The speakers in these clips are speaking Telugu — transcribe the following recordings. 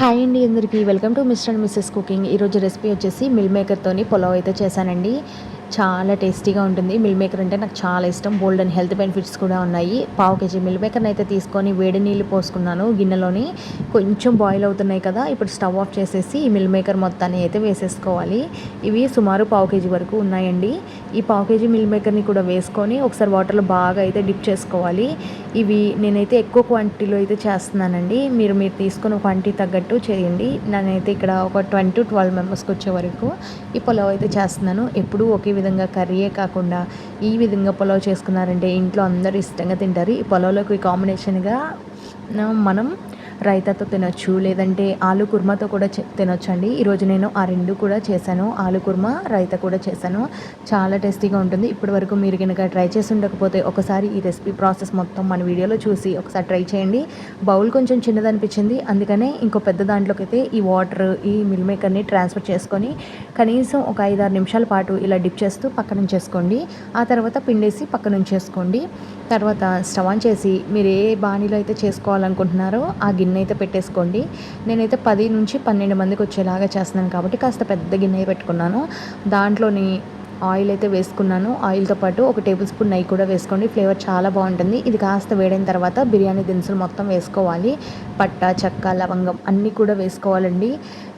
హాయ్ అండి అందరికీ. Welcome to mister and missus cooking ఈరోజు రెసిపీ వచ్చేసి మిల్ మేకర్తోని పులావ్ అయితే చేశానండి. చాలా టేస్టీగా ఉంటుంది. మిల్ మేకర్ అంటే నాకు చాలా ఇష్టం. బోల్డ్ అండ్ హెల్త్ బెనిఫిట్స్ కూడా ఉన్నాయి. పావు కేజీ మిల్ మేకర్ని అయితే తీసుకొని వేడి నీళ్ళు పోసుకున్నాను. గిన్నెలోని కొంచెం బాయిల్ అవుతున్నాయి కదా ఇప్పుడు స్టవ్ ఆఫ్ చేసేసి ఈ మిల్ మేకర్ మొత్తాన్ని అయితే వేసేసుకోవాలి. ఇవి సుమారు పావు కేజీ వరకు ఉన్నాయండి. ఈ పావు కేజీ మిల్ మేకర్ని కూడా వేసుకొని ఒకసారి వాటర్లో బాగా అయితే డిప్ చేసుకోవాలి. ఇవి నేనైతే ఎక్కువ క్వాంటిటీలో అయితే చేస్తున్నానండి. మీరు మీరు తీసుకున్న క్వాంటిటీ తగ్గట్టు చేయండి. నేనైతే ఇక్కడ ఒక ట్వంటీ టు ట్వెల్వ్ మెంబర్స్కి వచ్చే వరకు ఈ పులావ్ అయితే చేస్తున్నాను. ఎప్పుడూ ఒకే విధంగా కర్రీయే కాకుండా ఈ విధంగా పులావ్ చేసుకున్నారంటే ఇంట్లో అందరూ ఇష్టంగా తింటారు. ఈ పులావ్లోకి కాంబినేషన్గా మనం రైతాతో తినొచ్చు లేదంటే ఆలు కుర్మాతో కూడా తినొచ్చండి. ఈరోజు నేను ఆ రెండు కూడా చేశాను. ఆలు కుర్మా రైతా కూడా చేశాను. చాలా టేస్టీగా ఉంటుంది. ఇప్పటి వరకు మీరు కనుక ట్రై చేసి ఉండకపోతే ఒకసారి ఈ రెసిపీ ప్రాసెస్ మొత్తం మన వీడియోలో చూసి ఒకసారి ట్రై చేయండి. బౌల్ కొంచెం చిన్నదనిపించింది. అందుకనే ఇంకో పెద్ద దాంట్లోకి అయితే ఈ వాటర్ ఈ మిల్ మేకర్ని ట్రాన్స్ఫర్ చేసుకొని కనీసం ఒక ఐదారు నిమిషాల పాటు ఇలా డిప్ చేస్తూ పక్కన చేసుకోండి ఆ తర్వాత పిండేసి పక్క నుంచేసుకోండి తర్వాత స్టవ్ ఆన్ చేసి మీరు ఏ బాణీలో అయితే చేసుకోవాలనుకుంటున్నారో ఆ గిన్నె అయితే పెట్టేసుకోండి. నేనైతే పది నుంచి పన్నెండు మందికి వచ్చేలాగా చేస్తున్నాను కాబట్టి కాస్త పెద్ద గిన్నె పెట్టుకున్నాను. దాంట్లోని ఆయిల్ అయితే వేసుకున్నాను. ఆయిల్తో పాటు ఒక టేబుల్ స్పూన్ నెయ్యి కూడా వేసుకోండి. ఫ్లేవర్ చాలా బాగుంటుంది. ఇది కాస్త వేడైన తర్వాత బిర్యానీ దినుసులు మొత్తం వేసుకోవాలి. పట్ట చెక్క లవంగం అన్నీ కూడా వేసుకోవాలండి.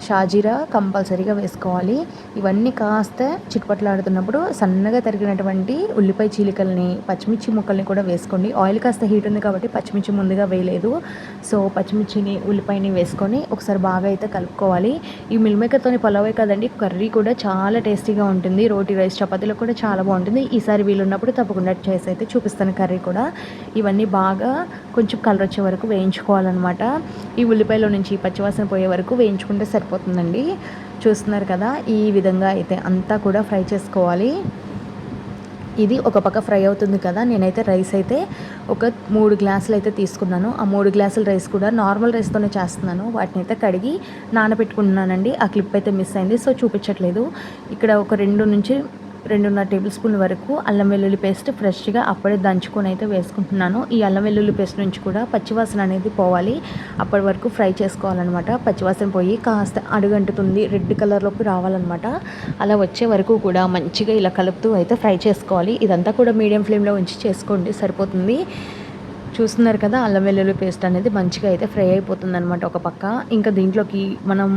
షాజీరా కంపల్సరీగా వేసుకోవాలి. ఇవన్నీ కాస్త చిట్పట్లాడుతున్నప్పుడు సన్నగా తరిగినటువంటి ఉల్లిపాయ చీలికల్ని పచ్చిమిర్చి ముక్కల్ని కూడా వేసుకోండి. ఆయిల్ కాస్త హీట్ ఉంది కాబట్టి పచ్చిమిర్చి ముందుగా వేయలేదు. సో పచ్చిమిర్చిని ఉల్లిపాయని వేసుకొని ఒకసారి బాగా అయితే కలుపుకోవాలి. ఈ మిల్మేకర్తోని పొలవే కదండి. కర్రీ కూడా చాలా టేస్టీగా ఉంటుంది. రోటీ రైస్ చపాతీలో కూడా చాలా బాగుంటుంది. ఈసారి వీలున్నప్పుడు తప్పకుండా చేసి అయితే చూపిస్తాను కర్రీ కూడా. ఇవన్నీ బాగా కొంచెం కలర్ వచ్చే వరకు వేయించుకోవాలన్నమాట. ఈ ఉల్లిపాయలో నుంచి పచ్చివాసన పోయే వరకు వేయించుకుంటే సరిపోతుందండి. చూస్తున్నారు కదా ఈ విధంగా అయితే అంతా కూడా ఫ్రై చేసుకోవాలి. ఇది ఒక పక్క ఫ్రై అవుతుంది కదా నేనైతే రైస్ అయితే ఒక మూడు గ్లాసులు అయితే తీసుకున్నాను. ఆ మూడు గ్లాసుల రైస్ కూడా నార్మల్ రైస్తోనే చేస్తున్నాను. వాటిని అయితే కడిగి నానబెట్టుకుంటున్నానండి ఆ క్లిప్ అయితే మిస్ అయింది సో చూపించట్లేదు. ఇక్కడ ఒక రెండు నుంచి రెండున్నర టేబుల్ స్పూన్ వరకు అల్లం వెల్లుల్లి పేస్ట్ ఫ్రెష్గా అప్పుడే దంచుకొని అయితే వేసుకుంటున్నాను. ఈ అల్లం వెల్లుల్లి పేస్ట్ నుంచి కూడా పచ్చివాసన అనేది పోవాలి. అప్పటి వరకు ఫ్రై చేసుకోవాలన్నమాట. పచ్చివాసన పోయి కాస్త అడుగంటుతుంది. రెడ్ కలర్లోకి రావాలన్నమాట. అలా వచ్చే వరకు కూడా మంచిగా ఇలా కలుపుతూ అయితే ఫ్రై చేసుకోవాలి. ఇదంతా కూడా మీడియం ఫ్లేమ్లో ఉంచి చేసుకోండి. సరిపోతుంది. చూస్తున్నారు కదా అల్లం వెల్లుల్లి పేస్ట్ అనేది మంచిగా అయితే ఫ్రై అయిపోతుంది అనమాట ఒక పక్క. ఇంకా దీంట్లోకి మనం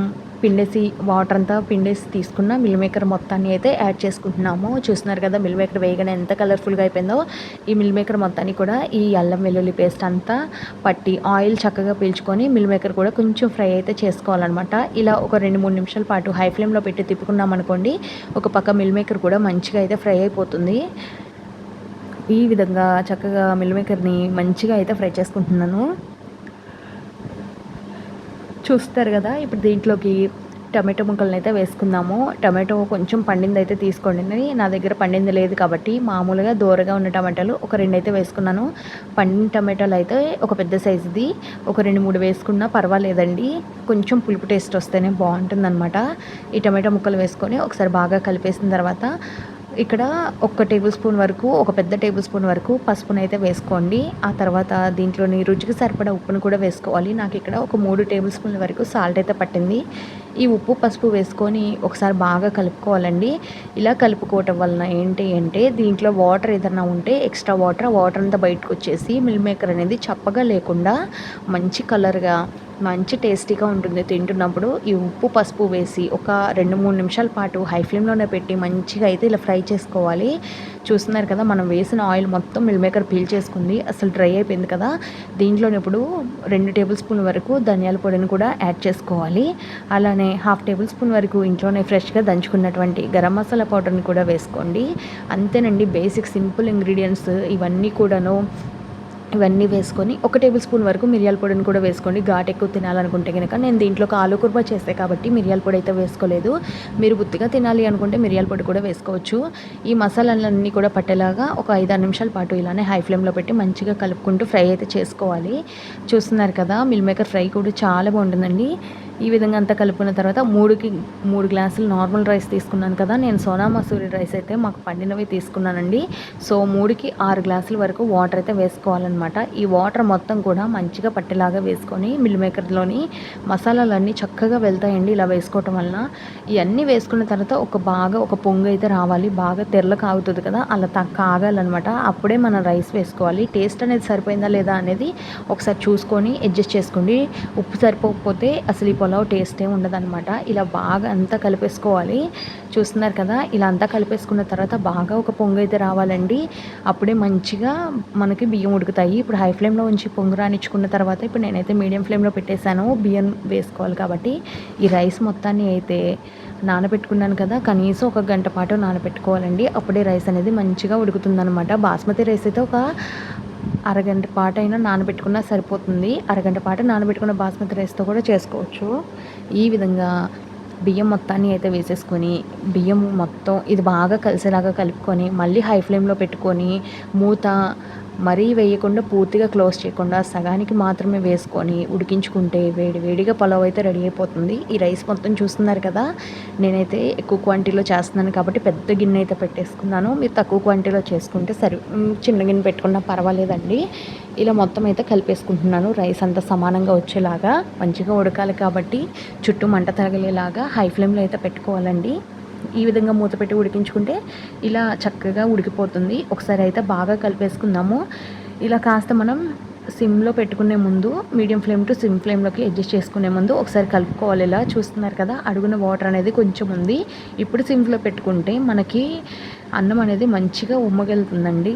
పిండేసి వాటర్ అంతా పిండేసి తీసుకున్న మిల్ మేకర్ మొత్తాన్ని అయితే యాడ్ చేసుకుంటున్నాము. చూస్తున్నారు కదా మిల్ మేకర్ వేయగానే ఎంత కలర్ఫుల్గా అయిపోయిందో. ఈ మిల్ మేకర్ మొత్తాన్ని కూడా ఈ అల్లం వెల్లుల్లి పేస్ట్ అంతా పట్టి ఆయిల్ చక్కగా పీల్చుకొని మిల్ మేకర్ కూడా కొంచెం ఫ్రై అయితే చేసుకోవాలన్నమాట. ఇలా ఒక రెండు మూడు నిమిషాల పాటు హై ఫ్లేమ్లో పెట్టి తిప్పుకున్నాం అనుకోండి ఒక పక్క మిల్ మేకర్ కూడా మంచిగా అయితే ఫ్రై అయిపోతుంది. ఈ విధంగా చక్కగా మిల్ మేకర్ని మంచిగా అయితే ఫ్రై చేసుకుంటున్నాను. చూస్తారు కదా ఇప్పుడు దీంట్లోకి టమాటో ముక్కలను అయితే వేసుకుందాము. టమాటో కొంచెం పండింది అయితే తీసుకోండి. నా దగ్గర పండింది లేదు కాబట్టి మామూలుగా దూరగా ఉన్న టమాటాలు ఒక రెండు అయితే వేసుకున్నాను. పండిన టమాటాలు అయితే ఒక పెద్ద సైజుది ఒక రెండు మూడు వేసుకున్నా పర్వాలేదండి. కొంచెం పులుపు టేస్ట్ వస్తేనే బాగుంటుంది ఈ టమాటో ముక్కలు వేసుకొని ఒకసారి బాగా కలిపేసిన తర్వాత ఇక్కడ ఒక టేబుల్ స్పూన్ వరకు ఒక పెద్ద టేబుల్ స్పూన్ వరకు పసుపును అయితే వేసుకోండి. ఆ తర్వాత దీంట్లోని రుచికి సరిపడా ఉప్పును కూడా వేసుకోవాలి. నాకు ఇక్కడ ఒక మూడు టేబుల్ స్పూన్ల వరకు సాల్ట్ అయితే పట్టింది. ఈ ఉప్పు పసుపు వేసుకొని ఒకసారి బాగా కలుపుకోవాలండి. ఇలా కలుపుకోవటం వలన ఏంటి అంటే దీంట్లో వాటర్ ఏదైనా ఉంటే ఎక్స్ట్రా వాటర్ వాటర్ అంతా బయటకు వచ్చేసి మిల్ మేకర్ అనేది చప్పగా లేకుండా మంచి కలర్గా మంచి టేస్టీగా ఉంటుంది తింటున్నప్పుడు. ఈ ఉప్పు పసుపు వేసి ఒక రెండు మూడు నిమిషాల పాటు హై ఫ్లేమ్లోనే పెట్టి మంచిగా అయితే ఇలా ఫ్రై చేసుకోవాలి. చూస్తున్నారు కదా మనం వేసిన ఆయిల్ మొత్తం మిల్ మేకర్ పీల్ చేసుకుంది. అసలు డ్రై అయిపోయింది కదా. దీంట్లో ఇప్పుడు రెండు టేబుల్ స్పూన్ వరకు ధనియాల పొడిని కూడా యాడ్ చేసుకోవాలి. అలానే హాఫ్ టేబుల్ స్పూన్ వరకు ఇంట్లోనే ఫ్రెష్గా దంచుకున్నటువంటి గరం మసాలా పౌడర్ని కూడా వేసుకోండి. అంతేనండి బేసిక్ సింపుల్ ఇంగ్రీడియంట్స్ ఇవన్నీ కూడాను ఇవన్నీ వేసుకొని ఒక టేబుల్ స్పూన్ వరకు మిరియాల పొడిని కూడా వేసుకోండి. ఘాట్ ఎక్కువ తినాలనుకుంటే కనుక నేను దీంట్లో ఆలు కుర్మా చేస్తే కాబట్టి మిరియాల పొడి అయితే వేసుకోలేదు. మీరు బుద్ధిగా తినాలి అనుకుంటే మిరియాల పొడి కూడా వేసుకోవచ్చు. ఈ మసాలాలన్నీ కూడా పట్టేలాగా ఒక ఐదు ఆరు నిమిషాల పాటు ఇలానే హై ఫ్లేమ్లో పెట్టి మంచిగా కలుపుకుంటూ ఫ్రై అయితే చేసుకోవాలి. చూస్తున్నారు కదా మిల్ మేకర్ ఫ్రై కూడా చాలా బాగుంటుందండి. ఈ విధంగా అంతా కలుపుకున్న తర్వాత మూడుకి మూడు గ్లాసులు నార్మల్ రైస్ తీసుకున్నాను కదా నేను సోనా మసూరి రైస్ అయితే మాకు పండినవి తీసుకున్నానండి. సో మూడుకి ఆరు గ్లాసుల వరకు వాటర్ అయితే వేసుకోవాలన్నమాట ఈ వాటర్ మొత్తం కూడా మంచిగా పట్టేలాగా వేసుకొని మిల్ మేకర్లోని మసాలాలన్నీ చక్కగా వెళ్తాయండి ఇలా వేసుకోవటం వలన. ఇవన్నీ వేసుకున్న తర్వాత ఒక బాగా ఒక పొంగు అయితే రావాలి. బాగా తెరలు కాగుతుంది కదా అలా తా కాగాలన్నమాట. అప్పుడే మనం రైస్ వేసుకోవాలి. టేస్ట్ అనేది సరిపోయిందా లేదా అనేది ఒకసారి చూసుకొని అడ్జస్ట్ చేసుకోండి. ఉప్పు సరిపోకపోతే అసలు ఈ పులావ్ టేస్టే ఉండదన్నమాట. ఇలా బాగా అంతా కలిపేసుకోవాలి. చూస్తున్నారు కదా ఇలా అంతా కలిపేసుకున్న తర్వాత బాగా ఒక పొంగు అయితే రావాలండి. అప్పుడే మంచిగా మనకి బియ్యం ఉడుకుతాయి. ఇప్పుడు హై ఫ్లేమ్లో ఉంచి పొంగురానిచ్చుకున్న తర్వాత ఇప్పుడు నేనైతే మీడియం ఫ్లేమ్లో పెట్టేశాను. బియ్యం వేసుకోవాలి కాబట్టి ఈ రైస్ మొత్తాన్ని అయితే నానబెట్టుకున్నాను కదా కనీసం ఒక గంట పాటు నానబెట్టుకోవాలండి. అప్పుడే రైస్ అనేది మంచిగా ఉడుకుతుందనమాట బాస్మతి రైస్ అయితే ఒక అరగంట పాటు అయినా నానబెట్టుకున్నా సరిపోతుంది. అరగంట పాటు నానబెట్టుకున్న బాస్మతి రైస్తో కూడా చేసుకోవచ్చు. ఈ విధంగా బియ్యం మొత్తాన్ని అయితే వేసేసుకొని బియ్యం మొత్తం ఇది బాగా కలిసేలాగా కలుపుకొని మళ్ళీ హై ఫ్లేమ్లో పెట్టుకొని మూత మరీ వేయకుండా పూర్తిగా క్లోజ్ చేయకుండా సగానికి మాత్రమే వేసుకొని ఉడికించుకుంటే వేడి వేడిగా పలావ్ అయితే రెడీ అయిపోతుంది. ఈ రైస్ మొత్తం చూస్తున్నారు కదా నేనైతే ఎక్కువ క్వాంటిటీలో చేస్తున్నాను కాబట్టి పెద్ద గిన్నె అయితే పెట్టేసుకున్నాను. మీరు తక్కువ క్వాంటిటీలో చేసుకుంటే సరి చిన్న గిన్నె పెట్టుకున్నా పర్వాలేదండి. ఇలా మొత్తం అయితే కలిపేసుకుంటున్నాను. రైస్ అంతా సమానంగా వచ్చేలాగా మంచిగా ఉడకాలి కాబట్టి చుట్టూ మంట తగలేలాగా హై ఫ్లేమ్లో అయితే పెట్టుకోవాలండి. ఈ విధంగా మూత పెట్టి ఉడికించుకుంటే ఇలా చక్కగా ఉడికిపోతుంది. ఒకసారి అయితే బాగా కలిపేసుకుందాము. ఇలా కాస్త మనం సిమ్లో పెట్టుకునే ముందు మీడియం ఫ్లేమ్ టు సిమ్ ఫ్లేమ్లోకి అడ్జస్ట్ చేసుకునే ముందు ఒకసారి కలుపుకోవాలి. ఇలా చూస్తున్నారు కదా అడుగున వాటర్ అనేది కొంచెం ఉంది. ఇప్పుడు సిమ్లో పెట్టుకుంటే మనకి అన్నం అనేది మంచిగా ఉమ్మగెలుతుందండి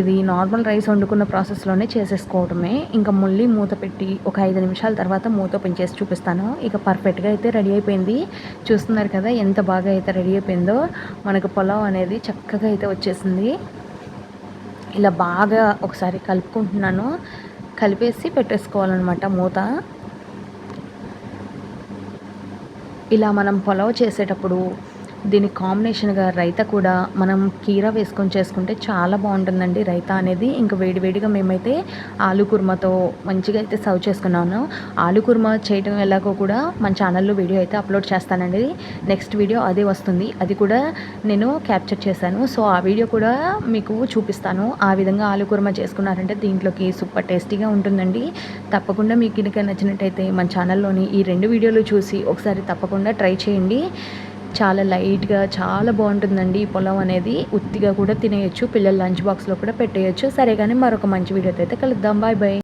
ఇది నార్మల్ రైస్ వండుకున్న ప్రాసెస్లోనే చేసేసుకోవడమే ఇంకా మళ్ళీ మూత పెట్టి ఒక ఐదు నిమిషాల తర్వాత మూత ఓపెన్ చేసి చూపిస్తాను. ఇక పర్ఫెక్ట్గా అయితే రెడీ అయిపోయింది. చూస్తున్నారు కదా ఎంత బాగా అయితే రెడీ అయిపోయిందో. మనకు పొలావ్ అనేది చక్కగా అయితే వచ్చేసింది. ఇలా బాగా ఒకసారి కలుపుకుంటున్నాను. కలిపేసి పెట్టేసుకోవాలన్నమాట మూత. ఇలా మనం పొలవ్ చేసేటప్పుడు దీని కాంబినేషన్గా రైతా కూడా మనం కీరా వేసుకొని చేసుకుంటే చాలా బాగుంటుందండి. రైతా అనేది ఇంకా వేడివేడిగా మేమైతే ఆలు కుర్మాతో మంచిగా అయితే సర్వ్ చేసుకున్నాను. ఆలు కుర్మా చేయడం ఎలాగో కూడా మన ఛానల్లో వీడియో అయితే అప్లోడ్ చేస్తానండి. నెక్స్ట్ వీడియో అదే వస్తుంది. అది కూడా నేను క్యాప్చర్ చేశాను. సో ఆ వీడియో కూడా మీకు చూపిస్తాను. ఆ విధంగా ఆలు కుర్మా చేసుకున్నారంటే దీంట్లోకి సూపర్ టేస్టీగా ఉంటుందండి. తప్పకుండా మీకు కనుక నచ్చినట్టయితే మన ఛానల్లోని ఈ రెండు వీడియోలు చూసి ఒకసారి తప్పకుండా ట్రై చేయండి. చాలా లైట్గా చాలా బాగుంటుందండి ఈ పొలం అనేది. ఉత్తిగా కూడా తినేయచ్చు పిల్లల లంచ్ బాక్స్లో కూడా పెట్టేయచ్చు. సరే కానీ మరొక మంచి వీడియోతో అయితే కలుద్దాం. Bye bye.